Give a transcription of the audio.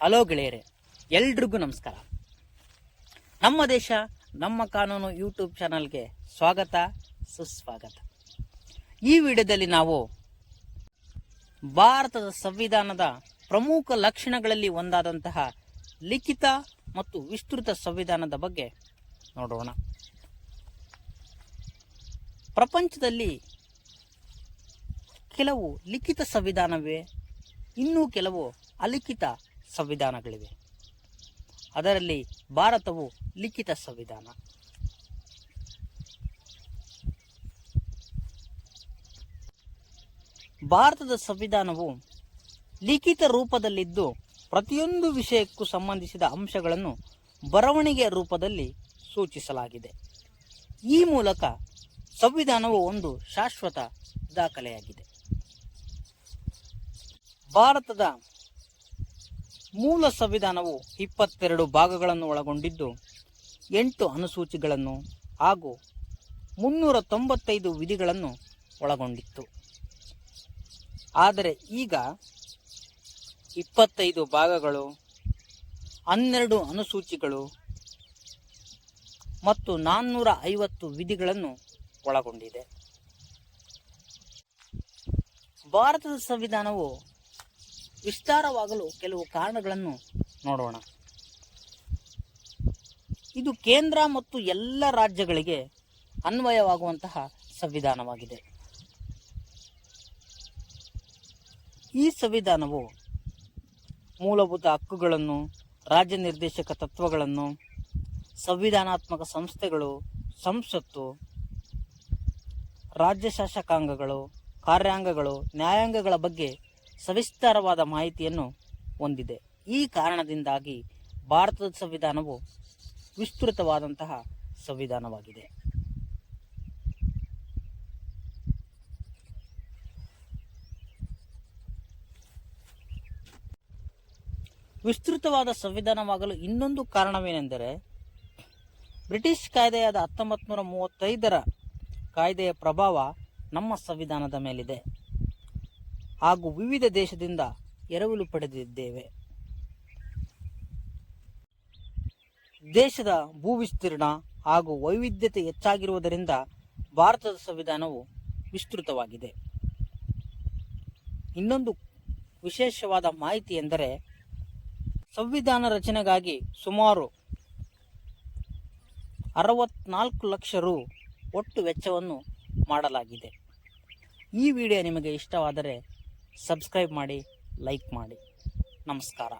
Hello ಗೆಳೆಯರೆ, ಎಲ್ರಿಗೂ ನಮಸ್ಕಾರ. ನಮ್ಮ ದೇಶ, ನಮ್ಮ ಕಾನೂನು ಯೂಟ್ಯೂಬ್ ಚಾನಲ್ಗೆ ಸ್ವಾಗತ, ಸುಸ್ವಾಗತ. ಈ ವಿಡಿಯೋದಲ್ಲಿ ನಾವು ಭಾರತದ ಸಂವಿಧಾನದ ಪ್ರಮುಖ ಲಕ್ಷಣಗಳಲ್ಲಿ ಒಂದಾದಂತಹ ಲಿಖಿತ ಮತ್ತು ವಿಸ್ತೃತ ಸಂವಿಧಾನದ ಬಗ್ಗೆ ನೋಡೋಣ. ಪ್ರಪಂಚದಲ್ಲಿ ಕೆಲವು ಲಿಖಿತ ಸಂವಿಧಾನವೇ, ಇನ್ನೂ ಕೆಲವು ಅಲಿಖಿತ ಸಂವಿಧಾನಗಳಿವೆ. ಅದರಲ್ಲಿ ಭಾರತವು ಲಿಖಿತ ಸಂವಿಧಾನ. ಭಾರತದ ಸಂವಿಧಾನವು ಲಿಖಿತ ರೂಪದಲ್ಲಿದ್ದು ಪ್ರತಿಯೊಂದು ವಿಷಯಕ್ಕೂ ಸಂಬಂಧಿಸಿದ ಅಂಶಗಳನ್ನು ಬರವಣಿಗೆಯ ರೂಪದಲ್ಲಿ ಸೂಚಿಸಲಾಗಿದೆ. ಈ ಮೂಲಕ ಸಂವಿಧಾನವು ಒಂದು ಶಾಶ್ವತ ದಾಖಲೆಯಾಗಿದೆ. ಭಾರತದ ಮೂಲ ಸಂವಿಧಾನವು ಇಪ್ಪತ್ತೆರಡು ಭಾಗಗಳನ್ನು ಒಳಗೊಂಡಿದ್ದು, ಎಂಟು ಅನುಸೂಚಿಗಳನ್ನು ಹಾಗೂ ಮುನ್ನೂರ ತೊಂಬತ್ತೈದು ವಿಧಿಗಳನ್ನು ಒಳಗೊಂಡಿತ್ತು. ಆದರೆ ಈಗ ಇಪ್ಪತ್ತೈದು ಭಾಗಗಳು, ಹನ್ನೆರಡು ಅನುಸೂಚಿಗಳು ಮತ್ತು ನಾನ್ನೂರ ಐವತ್ತು ವಿಧಿಗಳನ್ನು ಒಳಗೊಂಡಿದೆ. ಭಾರತದ ಸಂವಿಧಾನವು ವಿಸ್ತಾರವಾಗಲು ಕೆಲವು ಕಾರಣಗಳನ್ನು ನೋಡೋಣ. ಇದು ಕೇಂದ್ರ ಮತ್ತು ಎಲ್ಲ ರಾಜ್ಯಗಳಿಗೆ ಅನ್ವಯವಾಗುವಂತಹ ಸಂವಿಧಾನವಾಗಿದೆ. ಈ ಸಂವಿಧಾನವು ಮೂಲಭೂತ ಹಕ್ಕುಗಳನ್ನು ರಾಜ್ಯ ನಿರ್ದೇಶಕ ತತ್ವಗಳನ್ನು, ಸಂವಿಧಾನಾತ್ಮಕ ಸಂಸ್ಥೆಗಳು, ಸಂಸತ್ತು, ರಾಜ್ಯ ಶಾಸಕಾಂಗಗಳು, ಕಾರ್ಯಾಂಗಗಳು, ನ್ಯಾಯಾಂಗಗಳ ಬಗ್ಗೆ ಸವಿಸ್ತಾರವಾದ ಮಾಹಿತಿಯನ್ನು ಹೊಂದಿದೆ. ಈ ಕಾರಣದಿಂದಾಗಿ ಭಾರತದ ಸಂವಿಧಾನವು ವಿಸ್ತೃತವಾದಂತಹ ಸಂವಿಧಾನವಾಗಿದೆ. ವಿಸ್ತೃತವಾದ ಸಂವಿಧಾನವಾಗಲು ಇನ್ನೊಂದು ಕಾರಣವೇನೆಂದರೆ, ಬ್ರಿಟಿಷ್ ಕಾಯ್ದೆಯಾದ ಹತ್ತೊಂಬತ್ತು ನೂರ ಮೂವತ್ತೈದರ ಕಾಯ್ದೆಯ ಪ್ರಭಾವ ನಮ್ಮ ಸಂವಿಧಾನದ ಮೇಲಿದೆ. ಹಾಗೂ ವಿವಿಧ ದೇಶದಿಂದ ಎರವಲು ಪಡೆದಿದ್ದೇವೆ. ದೇಶದ ಭೂವಿಸ್ತೀರ್ಣ ಹಾಗೂ ವೈವಿಧ್ಯತೆ ಹೆಚ್ಚಾಗಿರುವುದರಿಂದ ಭಾರತದ ಸಂವಿಧಾನವು ವಿಸ್ತೃತವಾಗಿದೆ. ಇನ್ನೊಂದು ವಿಶೇಷವಾದ ಮಾಹಿತಿ ಎಂದರೆ, ಸಂವಿಧಾನ ರಚನೆಗಾಗಿ ಸುಮಾರು ಅರವತ್ನಾಲ್ಕು ಲಕ್ಷ ರು ಒಟ್ಟು ವೆಚ್ಚವನ್ನು ಮಾಡಲಾಗಿದೆ. ಈ ವಿಡಿಯೋ ನಿಮಗೆ ಇಷ್ಟವಾದರೆ ಸಬ್ಸ್ಕ್ರೈಬ್ ಮಾಡಿ ಲೈಕ್ ಮಾಡಿ. ನಮಸ್ಕಾರ.